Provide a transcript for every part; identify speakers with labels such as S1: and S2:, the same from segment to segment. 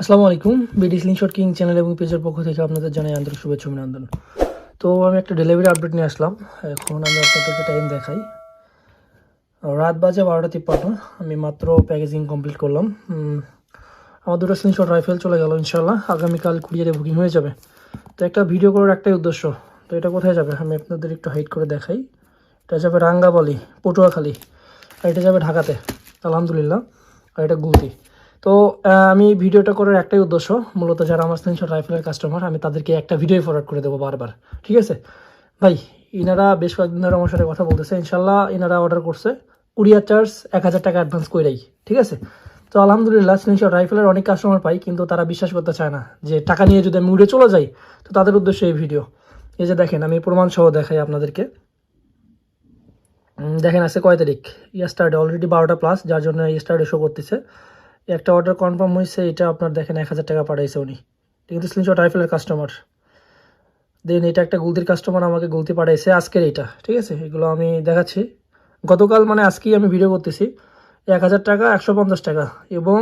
S1: আসসালামু আলাইকুম। BD slingshot king channel এবং পেজের পক্ষ থেকে আপনাদের জানাই আন্তরিক শুভেচ্ছা অভিনন্দন। তো আমি একটা ডেলিভারি আপডেট নিয়ে আসলাম। এখন আমি আপনাদেরকে টাইম দেখাই। রাত বাজে বারোটা তিপ্পান্ন। আমি মাত্র প্যাকেজিং কমপ্লিট করলাম। আমার দুটো স্লিংশট রাইফেল চলে গেল ইনশাল্লাহ আগামীকাল কুরিয়ারে বুকিং হয়ে যাবে। তো একটা ভিডিও করার একটাই উদ্দেশ্য। তো এটা কোথায় যাবে? আমি আপনাদের একটু হাইট করে দেখাই। এটা যাবে রাঙ্গাবালি পটুয়াখালী। আর এটা যাবে ঢাকাতে, আলহামদুলিল্লাহ। আর এটা গুলতি। তো আমি ভিডিওটা করার একটাই উদ্দেশ্য, মূলত যারা আমার স্ক্রিনশট রাইফেলের কাস্টমার আমি তাদেরকে একটা ভিডিও ফরওয়ার্ড করে দেবো বারবার, ঠিক আছে? ভাই, ইনারা বেশ কয়েকদিন ধরে আমার সাথে কথা বলতেছে ইনশাল্লাহ ইনারা অর্ডার করছে কুরিয়ার চার্জ এক হাজার টাকা অ্যাডভান্স করে করেই ঠিক আছে? তো আলহামদুলিল্লাহ স্ক্রিনশট রাইফেলের অনেক কাস্টমার পাই, কিন্তু তারা বিশ্বাস করতে চায় না যে টাকা নিয়ে যদি আমি উড়ে চলে যাই, তো তাদের উদ্দেশ্যে এই ভিডিও এই যে দেখেন, আমি প্রমাণ সহ দেখাই আপনাদেরকে। দেখেন, আছে কয় তারিখ? ইয়াস্টারডে অলরেডি বারোটা প্লাস যার জন্য ইয়াস্টারডে শো করতেছে। একটা অর্ডার কনফার্ম হয়েছে এটা আপনার দেখেন এক হাজার টাকা পাঠাইছে উনি। এটা কিন্তু স্ক্রিনশট আইফেলের কাস্টমার দেন এটা একটা গুলতির কাস্টমার আমাকে গুলতি পাঠাইছে, আজকের এইটা ঠিক আছে? এগুলো আমি দেখাচ্ছি। গতকাল মানে আজকেই আমি ভিডিও করতেছি। এক হাজার টাকা, একশো পঞ্চাশ টাকা। এবং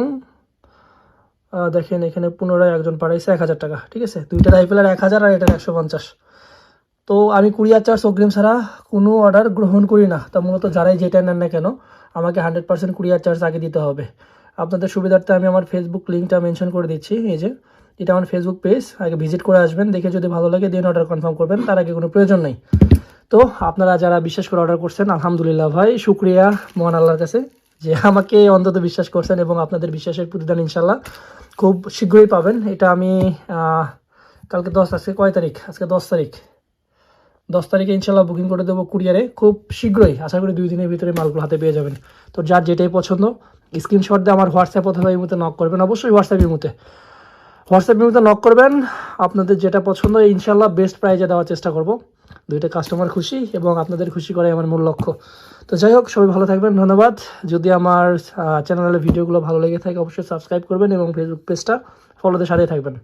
S1: দেখেন এখানে পুনরায় একজন পাঠাইছে এক হাজার টাকা, ঠিক আছে? দুইটা রাইফেলের এক হাজার আর এটার একশো পঞ্চাশ। তো আমি কুরিয়ার চার্জ অগ্রিম ছাড়া কোনো অর্ডার গ্রহণ করি না। তা মূলত যারাই যেটা নেন না কেন, আমাকে হান্ড্রেড পার্সেন্ট কুরিয়ার চার্জ আগে দিতে হবে। আপনাদের সুবিধার্থে আমি আমার ফেসবুক লিঙ্কটা মেনশন করে দিচ্ছি। এই যে, এটা আমার ফেসবুক পেজ আগে ভিজিট করে আসবেন, দেখে যদি ভালো লাগে দেন অর্ডার কনফার্ম করবেন। তার আগে কোনো প্রয়োজন নেই। তো আপনারা যারা বিশ্বাস করে অর্ডার করছেন, আলহামদুলিল্লাহ ভাই, শুক্রিয়া মহান আল্লাহর কাছে যে আমাকে অন্তত বিশ্বাস করছেন এবং আপনাদের বিশ্বাসের প্রতিদান ইনশাল্লাহ খুব শীঘ্রই পাবেন। এটা আমি কালকে দশ, আজকে কয় তারিখ? আজকে দশ তারিখ। দশ তারিখে ইনশাল্লাহ বুকিং করে দেবো কুরিয়ারে খুব শীঘ্রই, আশা করি দুই দিনের ভিতরে মালগুলো হাতে পেয়ে যাবেন। তো যার যেটাই পছন্দ স্ক্রিনশট দিয়ে আমার হোয়াটসঅ্যাপ অথবা এই মুহূর্তে নক করবেন। অবশ্যই হোয়াটসঅ্যাপ ইমুতে হোয়াটসঅ্যাপ ইমুতে নক করবেন। আপনাদের যেটা পছন্দ, ইনশাল্লাহ বেস্ট প্রাইজে দেওয়ার চেষ্টা করব। দুইটা কাস্টমার খুশি এবং আপনাদের খুশি করাই আমার মূল লক্ষ্য। তো যাই হোক, সবাই ভালো থাকবেন, ধন্যবাদ। যদি আমার চ্যানেলের ভিডিওগুলো ভালো লেগে থাকে, অবশ্যই সাবস্ক্রাইব করবেন এবং ফেসবুক পেজটা ফলোতে সাথে থাকবেন।